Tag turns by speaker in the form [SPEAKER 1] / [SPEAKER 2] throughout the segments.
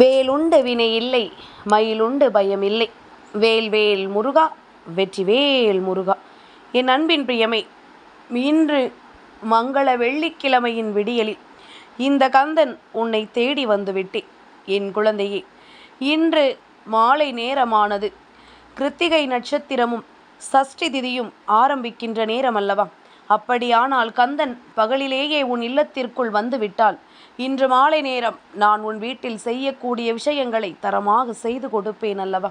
[SPEAKER 1] வேலுண்டு வினை இல்லை மயிலுண்டு பயம் இல்லை. வேல் வேல் முருகா வெற்றி வேல் முருகா. என் அன்பின் பிரியமை இன்று மங்கள வெள்ளிக்கிழமையின் விடியலில் இந்த கந்தன் உன்னை தேடி வந்துவிட்டேன் என் குழந்தையே. இன்று மாலை நேரமானது கிருத்திகை நட்சத்திரமும் சஷ்டி திதியும் ஆரம்பிக்கின்ற நேரம் அல்லவா அப்படியானால் கந்தன் பகலிலேயே உன் இல்லத்திற்குள் வந்துவிட்டால். இன்று மாலை நேரம் நான் உன் வீட்டில் செய்யக்கூடிய விஷயங்களை தரமாக செய்து கொடுப்பேன் அல்லவா?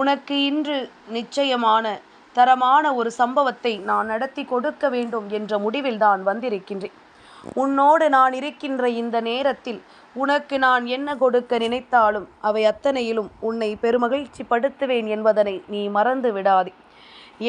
[SPEAKER 1] உனக்கு இன்று நிச்சயமான தரமான ஒரு சம்பவத்தை நான் நடத்தி கொடுக்க வேண்டும் என்ற முடிவில் தான் வந்திருக்கின்றேன். உன்னோடு நான் இருக்கின்ற இந்த நேரத்தில் உனக்கு நான் என்ன கொடுக்க நினைத்தாலும் அவை அத்தனையிலும் உன்னை பெருமகிழ்ச்சி படுத்துவேன் என்பதனை நீ மறந்து விடாதே.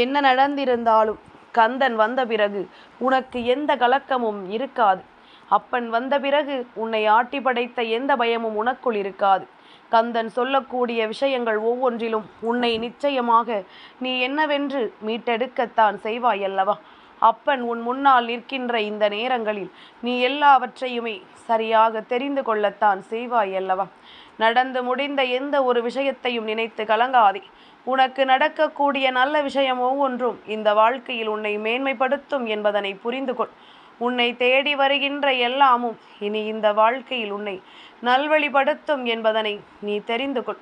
[SPEAKER 1] என்ன நடந்திருந்தாலும் கந்தன் வந்த பிறகு உனக்கு எந்த கலக்கமும் இருக்காது. அப்பன் வந்த பிறகு உன்னை ஆட்டி படைத்த எந்த பயமும் உனக்குள் இருக்காது. கந்தன் சொல்லக்கூடிய விஷயங்கள் ஒவ்வொன்றிலும் உன்னை நிச்சயமாக நீ என்னவென்று மீட்டெடுக்கத்தான் செய்வாய் அல்லவா அப்பன் உன் முன்னால் நிற்கின்ற இந்த நேரங்களில் நீ எல்லாவற்றையுமே சரியாக தெரிந்து கொள்ளத்தான் செய்வாய் அல்லவா நடந்து முடிந்த எந்த ஒரு விஷயத்தையும் நினைத்து கலங்காதே. உனக்கு நடக்கக்கூடிய நல்ல விஷயம் ஒவ்வொன்றும் இந்த வாழ்க்கையில் உன்னை மேன்மைப்படுத்தும் என்பதனை புரிந்து கொள். உன்னை தேடி வருகின்ற எல்லாமும் இனி இந்த வாழ்க்கையில் உன்னை நல்வழிப்படுத்தும் என்பதனை நீ தெரிந்து கொள்.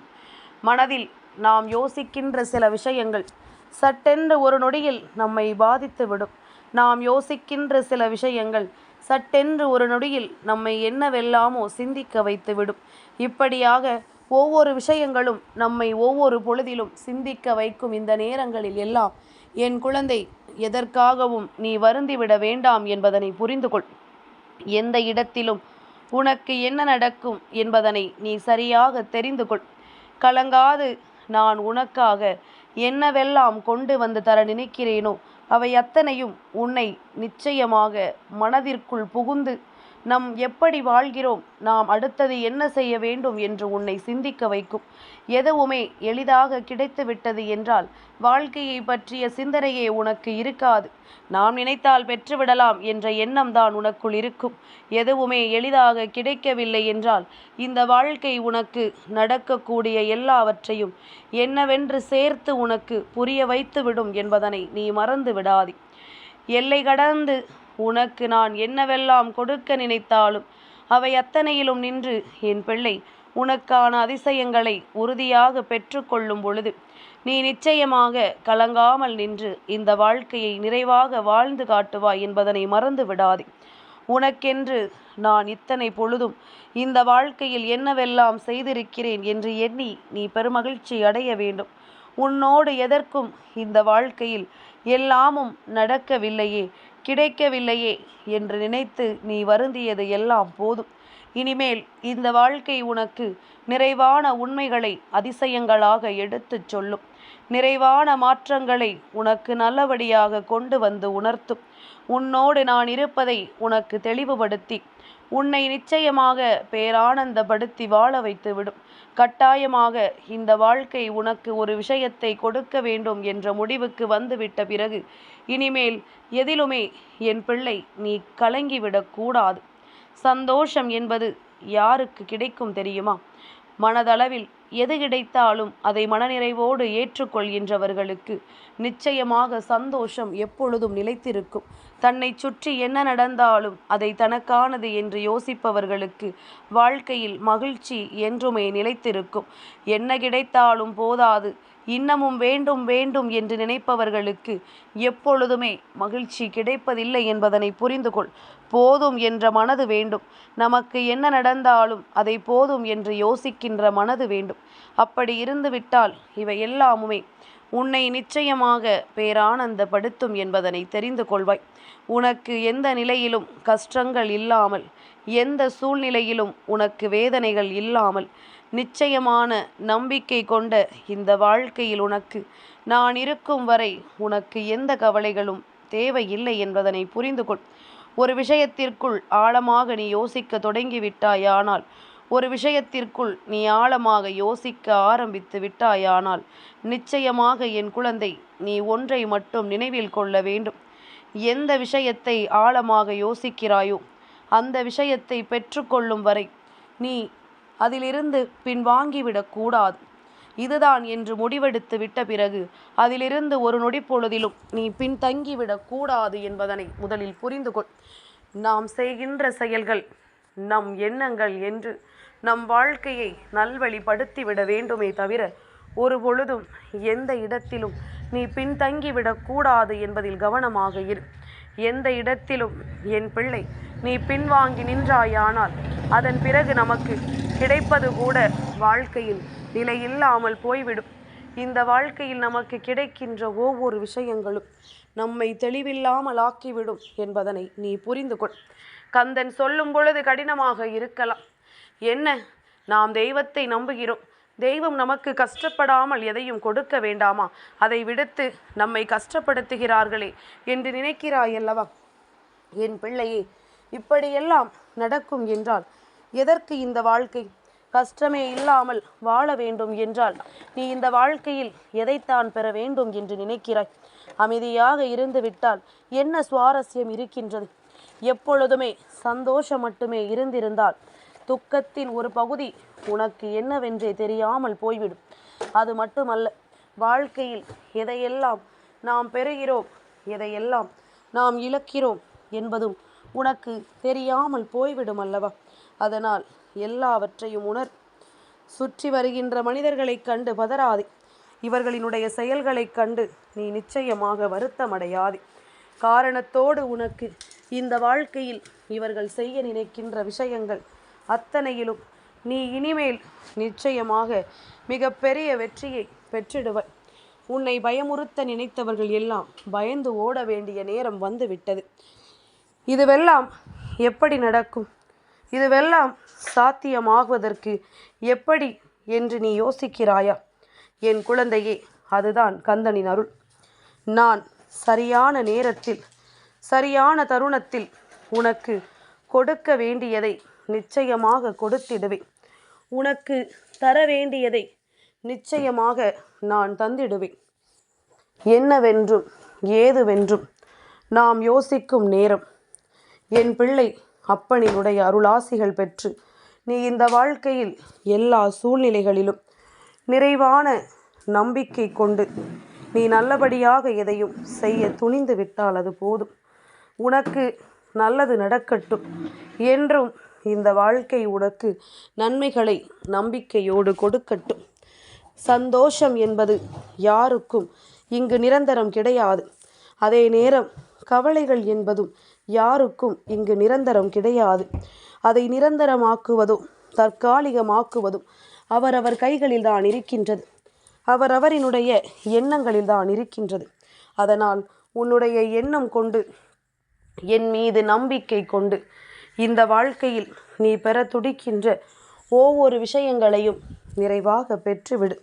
[SPEAKER 1] மனதில் நாம் யோசிக்கின்ற சில விஷயங்கள் சட்டென்று ஒரு நொடியில் நம்மை பாதித்துவிடும் நாம் யோசிக்கின்ற சில விஷயங்கள் சட்டென்று ஒரு நொடியில் நம்மை என்னவெல்லாமோ சிந்திக்க வைத்துவிடும் இப்படியாக ஒவ்வொரு விஷயங்களும் நம்மை ஒவ்வொரு பொழுதிலும் சிந்திக்க வைக்கும் இந்த நேரங்களில் எல்லாம் என் குழந்தை எதற்காகவும் நீ வருந்திவிட வேண்டாம் என்பதனை புரிந்து கொள் எந்த இடத்திலும் உனக்கு என்ன நடக்கும் என்பதனை நீ சரியாக தெரிந்து கொள் கலங்காது நான் உனக்காக என்னவெல்லாம் கொண்டு வந்து தர நினைக்கிறேனோ அவை அத்தனையும் உன்னை நிச்சயமாக மனதிற்குள் புகுந்து நம் எப்படி வாழ்கிறோம்? நாம் அடுத்தது என்ன செய்ய வேண்டும் என்று உன்னை சிந்திக்க வைக்கும். எதுவுமே எளிதாக கிடைத்து விட்டது என்றால் வாழ்க்கையை பற்றிய சிந்தனையே உனக்கு இருக்காது. நாம் நினைத்தால் பெற்றுவிடலாம் என்ற எண்ணம் தான் உனக்குள் இருக்கும். எதுவுமே எளிதாக கிடைக்கவில்லை என்றால் இந்த வாழ்க்கை உனக்கு நடக்கக்கூடிய எல்லாவற்றையும் என்னவென்று சேர்த்து உனக்கு புரிய வைத்துவிடும் என்பதனை நீ மறந்து விடாதே. எல்லை கடந்து உனக்கு நான் என்னவெல்லாம் கொடுக்க நினைத்தாலும் அவை அத்தனையிலும் நின்று என் பிள்ளை உனக்கான அதிசயங்களை உறுதியாக பெற்றுக்கொள்ளும் பொழுது நீ நிச்சயமாக கலங்காமல் நின்று இந்த வாழ்க்கையை நிறைவாக வாழ்ந்து காட்டுவாய் என்பதனை மறந்து விடாதே. உனக்கென்று நான் இத்தனை பொழுதும் இந்த வாழ்க்கையில் என்னவெல்லாம் செய்திருக்கிறேன் என்று எண்ணி நீ பெருமகிழ்ச்சி அடைய வேண்டும். உன்னோடு எதற்கும் இந்த வாழ்க்கையில் எல்லாமும் நடக்கவில்லையே கிடைக்கவில்லையே என்று நினைத்து நீ வருந்தியது எல்லாம் போதும். இனிமேல் இந்த வாழ்க்கை உனக்கு நிறைவான உண்மைகளை அதிசயங்களாக எடுத்துச் சொல்லும். நிறைவான மாற்றங்களை உனக்கு நல்லபடியாக கொண்டு வந்து உணர்த்தும். உன்னோடு நான் இருப்பதை உனக்கு தெளிவுபடுத்தி உன்னை நிச்சயமாக பேரானந்தப்படுத்தி வாழ வைத்துவிடும். கட்டாயமாக இந்த வாழ்க்கை உனக்கு ஒரு விஷயத்தை கொடுக்க வேண்டும் என்ற முடிவுக்கு வந்துவிட்ட பிறகு இனிமேல் எதிலுமே என் பிள்ளை நீ கலங்கிவிடக்கூடாது சந்தோஷம் என்பது யாருக்கு கிடைக்கும் தெரியுமா? மனதளவில் எது கிடைத்தாலும் அதை மனநிறைவோடு ஏற்றுக்கொள்கின்றவர்களுக்கு நிச்சயமாக சந்தோஷம் எப்பொழுதும் நிலைத்திருக்கும். தன்னை சுற்றி என்ன நடந்தாலும் அதை தனக்கானது என்று யோசிப்பவர்களுக்கு வாழ்க்கையில் மகிழ்ச்சி என்றுமே நிலைத்திருக்கும். என்ன கிடைத்தாலும் போதாது. இன்னமும் வேண்டும் வேண்டும் என்று நினைப்பவர்களுக்கு எப்பொழுதுமே மகிழ்ச்சி கிடைப்பதில்லை என்பதனை புரிந்து கொள் போதும் என்ற மனது வேண்டும். நமக்கு என்ன நடந்தாலும் அதை போதும் என்று யோசிக்கின்ற மனது வேண்டும். அப்படி இருந்துவிட்டால் இவை எல்லாமுமே உன்னை நிச்சயமாக பேரானந்தப்படுத்தும் என்பதனை தெரிந்து கொள்வாய். உனக்கு எந்த நிலையிலும் கஷ்டங்கள் இல்லாமல் எந்த சூழ்நிலையிலும் உனக்கு வேதனைகள் இல்லாமல் நிச்சயமான நம்பிக்கை கொண்ட இந்த வாழ்க்கையில் உனக்கு நான் இருக்கும் வரை உனக்கு எந்த கவலைகளும் தேவையில்லை என்பதனை புரிந்து கொள். ஒரு விஷயத்திற்குள் ஆழமாக நீ யோசிக்க தொடங்கிவிட்டாயானால் ஒரு விஷயத்திற்குள் நீ ஆழமாக யோசிக்க ஆரம்பித்து விட்டாயானால் நிச்சயமாக என் குழந்தை நீ ஒன்றை மட்டும் நினைவில் கொள்ள வேண்டும். எந்த விஷயத்தை ஆழமாக யோசிக்கிறாயோ அந்த விஷயத்தை பெற்றுக்கொள்ளும் வரை நீ அதிலிருந்து பின்வாங்கிவிடக் கூடாது இதுதான் என்று முடிவெடுத்து விட்ட பிறகு அதிலிருந்து ஒரு நொடி பொழுதிலும் நீ பின்தங்கிவிடக் கூடாது என்பதனை முதலில் புரிந்து கொள் நாம் செய்கின்ற செயல்கள் நம் எண்ணங்கள் என்று நம் வாழ்க்கையை நல்வழிப்படுத்திவிட வேண்டுமே தவிர ஒரு பொழுதும் எந்த இடத்திலும் நீ பின்தங்கிவிடக் கூடாது என்பதில் கவனமாக இரு. எந்த இடத்திலும் என் பிள்ளை நீ பின்வாங்கி நின்றாயானால் அதன் பிறகு நமக்கு கிடைப்பது கூட வாழ்க்கையில் நிலையில்லாமல் போய்விடும். இந்த வாழ்க்கையில் நமக்கு கிடைக்கின்ற ஒவ்வொரு விஷயங்களும் நம்மை தெளிவில்லாமல் ஆக்கிவிடும் என்பதனை நீ புரிந்து கொள். கந்தன் சொல்லும் பொழுது கடினமாக இருக்கலாம். என்ன? நாம் தெய்வத்தை நம்புகிறோம். தெய்வம் நமக்கு கஷ்டப்படாமல் எதையும் கொடுக்க வேண்டாமா? அதை விடுத்து நம்மை கஷ்டப்படுத்துகிறார்களே என்று நினைக்கிறாய் அல்லவா? என் பிள்ளையே இப்படியெல்லாம் நடக்கும் என்றால் எதற்கு இந்த வாழ்க்கை? கஷ்டமே இல்லாமல் வாழ வேண்டும் என்றால் நீ இந்த வாழ்க்கையில் எதைத்தான் பெற வேண்டும் என்று நினைக்கிறாய்? அமைதியாக இருந்து விட்டால் என்ன சுவாரஸ்யம் இருக்கின்றது? எப்பொழுதுமே சந்தோஷம் மட்டுமே இருந்திருந்தால் துக்கத்தின் ஒரு பகுதி உனக்கு என்னவென்றே தெரியாமல் போய்விடும். அது மட்டுமல்ல வாழ்க்கையில் எதையெல்லாம் நாம் பெறுகிறோம் எதையெல்லாம் நாம் இழக்கிறோம் என்பதும் உனக்கு தெரியாமல் போய்விடும் அல்லவா? அதனால் எல்லாவற்றையும் உணர். சுற்றி வருகின்ற மனிதர்களைக் கண்டு பதறாதே. இவர்களினுடைய செயல்களைக் கண்டு நீ நிச்சயமாக வருத்தமடையாதே. காரணத்தோடு உனக்கு இந்த வாழ்க்கையில் இவர்கள் செய்ய நினைக்கின்ற விஷயங்கள் அத்தனையிலும் நீ இனிமேல் நிச்சயமாக மிகப்பெரிய வெற்றியை பெற்றிடுவாய். உன்னை பயமுறுத்த நினைத்தவர்கள் எல்லாம் பயந்து ஓட வேண்டிய நேரம் வந்துவிட்டது. இதுவெல்லாம் எப்படி நடக்கும்? இதுவெல்லாம் சாத்தியமாகுவதற்கு எப்படி என்று நீ யோசிக்கிறாயா? என் குழந்தையே அதுதான் கந்தனின் அருள். நான் சரியான நேரத்தில் சரியான தருணத்தில் உனக்கு கொடுக்க வேண்டியதை நிச்சயமாக கொடுத்திடுவேன். உனக்கு தர வேண்டியதை நிச்சயமாக நான் தந்திடுவேன். என்னவென்றும் ஏதுவென்றும் நாம் யோசிக்கும் நேரம். என் பிள்ளை அப்பனினுடைய அருளாசிகள் பெற்று நீ இந்த வாழ்க்கையில் எல்லா சூழ்நிலைகளிலும் நிறைவான நம்பிக்கை கொண்டு நீ நல்லபடியாக எதையும் செய்ய துணிந்து விட்டால் அது போதும். உனக்கு நல்லது நடக்கட்டும் என்றும் இந்த வாழ்க்கை உனக்கு நன்மைகளை நம்பிக்கையோடு கொடுக்கட்டும். சந்தோஷம் என்பது யாருக்கும் இங்கு நிரந்தரம் கிடையாது. அதே நேரம் கவலைகள் என்பதும் யாருக்கும் இங்கு நிரந்தரம் கிடையாது. அதை நிரந்தரமாக்குவதும் தற்காலிகமாக்குவதும் அவரவர் கைகளில் தான் இருக்கின்றது. அவரவரினுடைய எண்ணங்களில் தான் இருக்கின்றது. அதனால் உன்னுடைய எண்ணம் கொண்டு என் மீது நம்பிக்கை கொண்டு இந்த வாழ்க்கையில் நீ பெற துடிக்கின்ற ஒவ்வொரு விஷயங்களையும் நிறைவாக பெற்றுவிடு.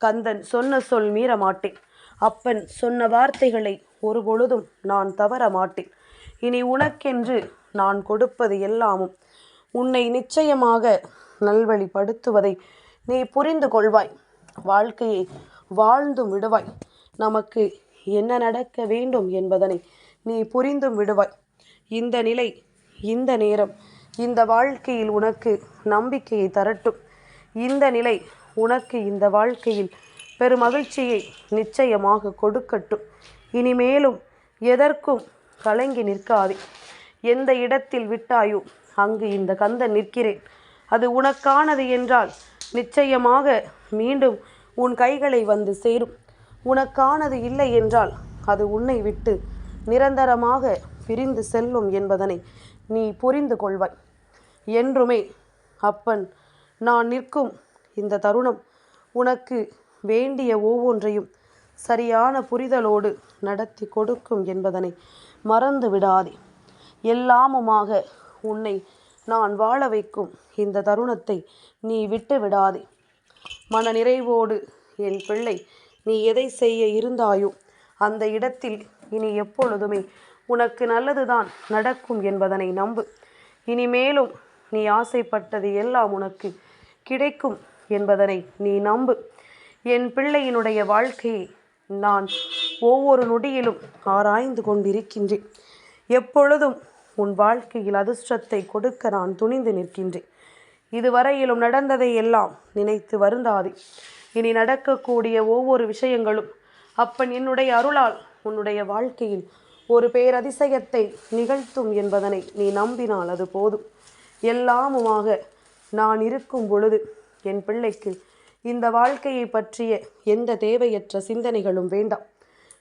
[SPEAKER 1] கந்தன் சொன்ன சொல் மீற மாட்டேன் அப்பன் சொன்ன வார்த்தைகளை ஒரு பொழுதும் நான் தவற மாட்டேன் இனி உனக்கென்று நான் கொடுப்பது எல்லாமும். உன்னை நிச்சயமாக நல்வழிப்படுத்துவதை நீ புரிந்து கொள்வாய். வாழ்க்கையை வாழ்ந்தும் விடுவாய். நமக்கு என்ன நடக்க வேண்டும் என்பதனை நீ புரிந்தும் விடுவாய். இந்த நிலை இந்த நேரம் இந்த வாழ்க்கையில் உனக்கு நம்பிக்கையை தரட்டும். இந்த நிலை உனக்கு இந்த வாழ்க்கையில் பெருமகிழ்ச்சியை நிச்சயமாக கொடுக்கட்டும். இனிமேலும் எதற்கும் கலங்கி நிற்காதே. எந்த இடத்தில் விட்டாயோ அங்கு இந்த கந்தன் நிற்கிறேன். அது உனக்கானது என்றால் நிச்சயமாக மீண்டும் உன் கைகளை வந்து சேரும். உனக்கானது இல்லை என்றால் அது உன்னை விட்டு நிரந்தரமாக பிரிந்து செல்லும் என்பதனை நீ புரிந்து கொள்வாய். என்றுமே அப்பன் நான் நிற்கும் இந்த தருணம் உனக்கு வேண்டிய ஒவ்வொன்றையும் சரியான புரிதலோடு நடத்தி கொடுக்கும் என்பதனை மறந்து விடாதே. எல்லாமுமாக உன்னை நான் வாழ வைக்கும் இந்த தருணத்தை நீ விட்டு விடாதே. மன நிறைவோடு என் பிள்ளை நீ எதை செய்ய இருந்தாயோ அந்த இடத்தில் இனி எப்பொழுதுமே உனக்கு நல்லதுதான் நடக்கும் என்பதனை நம்பு. இனிமேலும் நீ ஆசைப்பட்டது எல்லாம் உனக்கு கிடைக்கும் என்பதனை நீ நம்பு. என் பிள்ளையினுடைய வாழ்க்கையை நான் ஒவ்வொரு நொடியிலும் ஆராய்ந்து கொண்டிருக்கின்றேன். எப்பொழுதும் உன் வாழ்க்கையில் அதிர்ஷ்டத்தை கொடுக்க நான் துணிந்து நிற்கின்றேன். இதுவரையிலும் நடந்ததை எல்லாம் நினைத்து வருந்தாதே. இனி நடக்கக்கூடிய ஒவ்வொரு விஷயங்களும் அப்பன் என்னுடைய அருளால் உன்னுடைய வாழ்க்கையில் ஒரு பேரதிசயத்தை நிகழ்த்தும் என்பதனை நீ நம்பினால் அது போதும். எல்லாமுமாக நான் இருக்கும் பொழுது என் பிள்ளைக்கு இந்த வாழ்க்கையை பற்றிய எந்த தேவையற்ற சிந்தனைகளும் வேண்டாம்.